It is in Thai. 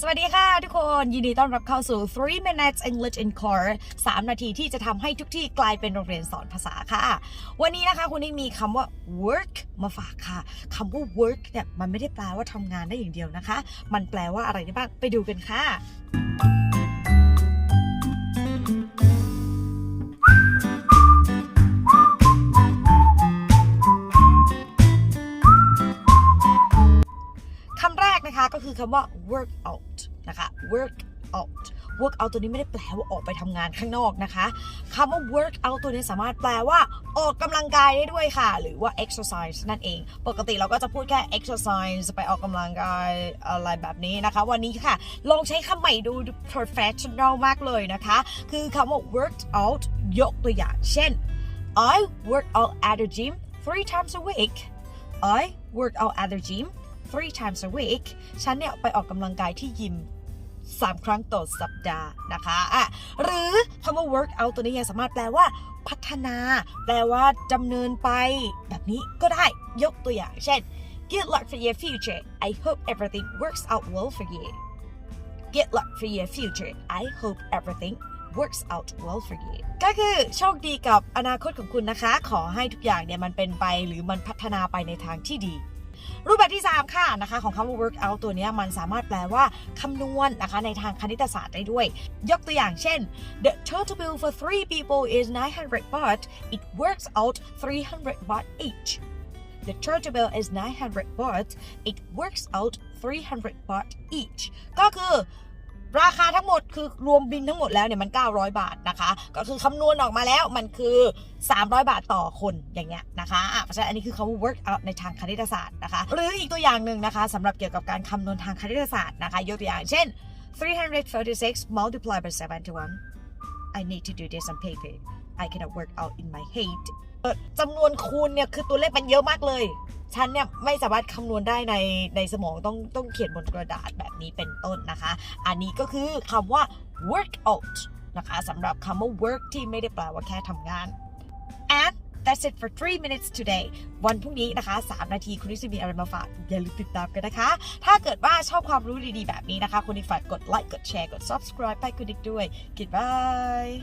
สวัสดีค่ะทุกคน ยินดีต้อนรับเข้าสู่ 3 minutes English in Core 3 นาทีที่จะทำให้ทุกที่กลายเป็นโรงเรียนสอนภาษาค่ะ วันนี้นะคะคุณนิกมีคำว่า work มาฝากค่ะคำว่า work เนี่ยมันไม่ได้แปลว่าทำงานได้อย่างเดียวนะคะ มันแปลว่าอะไรได้บ้างไปดูกันค่ะ คือคำว่า work out นะคะ work out work out ตัวนี้ไม่ได้แปลว่าออกไปทำงานข้างนอกนะคะคำว่า work out ตัวนี้สามารถแปลว่าออกกำลังกายได้ด้วยค่ะ หรือว่า exercise นั่นเอง ปกติเราก็จะพูดแค่ exercise ไปออกกำลังกายอะไรแบบนี้นะคะ วันนี้ค่ะ ลองใช้คำใหม่ดู professional มากเลยนะคะ คือคำว่า work out ยกตัวอย่าง เช่น I work out at the gym three times a week I work out at the gym three times a week ฉันเนี่ยไปออกกำลังกายที่ยิม3ครั้งต่อสัปดาห์นะคะอะหรือคำว่า work out ตัวนี้ยังสามารถแปลว่า พัฒนา แปลว่าดำเนินไป แบบนี้ก็ได้ยกตัวอย่าง เช่น Good luck for your future I hope everything works out well for you Good luck for your future I hope everything works out well for you ก็คือโชคดีกับอนาคตของคุณนะคะ ขอให้ทุกอย่างเนี่ยมันเป็นไปหรือมันพัฒนาไปในทางที่ดี รูปแบบที่ 3 ค่ะนะคะของคำว่า work out ตัวนี้มันสามารถแปลว่าคำนวณนนะคะในทางคณิตศาสตร์ได้ด้วย ยกตัวอย่างเช่น the total bill for three people is 900 baht it works out 300 baht each the total bill is 900 baht it works out 300 baht each ก็คือ ราคาทั้งหมดคือรวมบินทั้งหมดแล้วเนี่ยมัน 900 บาทนะคะ ก็คือคำนวณออกมาแล้วมันคือ 300 บาทต่อคนอย่างเงี้ยนะคะอะเพราะฉะนั้นอันนี้คือคำว่า work out ในทางคณิตศาสตร์นะคะ หรืออีกตัวอย่างหนึ่งนะคะสำหรับเกี่ยวกับการคำนวณทางคณิตศาสตร์นะคะ ยกตัวอย่างเช่น 336 multiplied by 71 I need to do this on paper I cannot work out in my head เออจำนวนคูณเนี่ยคือตัวเลขมันเยอะมากเลย ฉันเนี่ยไม่สามารถคำนวณได้ในในสมองต้องต้องเขียนบนกระดาษแบบนี้เป็นต้นนะคะ อันนี้ก็คือคำว่า work out นะคะสำหรับคำว่า work ที่ไม่ได้แปลว่าแค่ทำงาน and that's it for 3 minutes today วันพรุ่งนี้นะคะ 3 นาทีคุณนิสมีอะไรมาฝาก อย่าลืมติดตามกันนะคะ ถ้าเกิดว่าชอบความรู้ดีๆ แบบนี้นะคะ คุณนิฝากกดไลค์กดแชร์กด subscribe ไปคุณนิกด้วย goodbye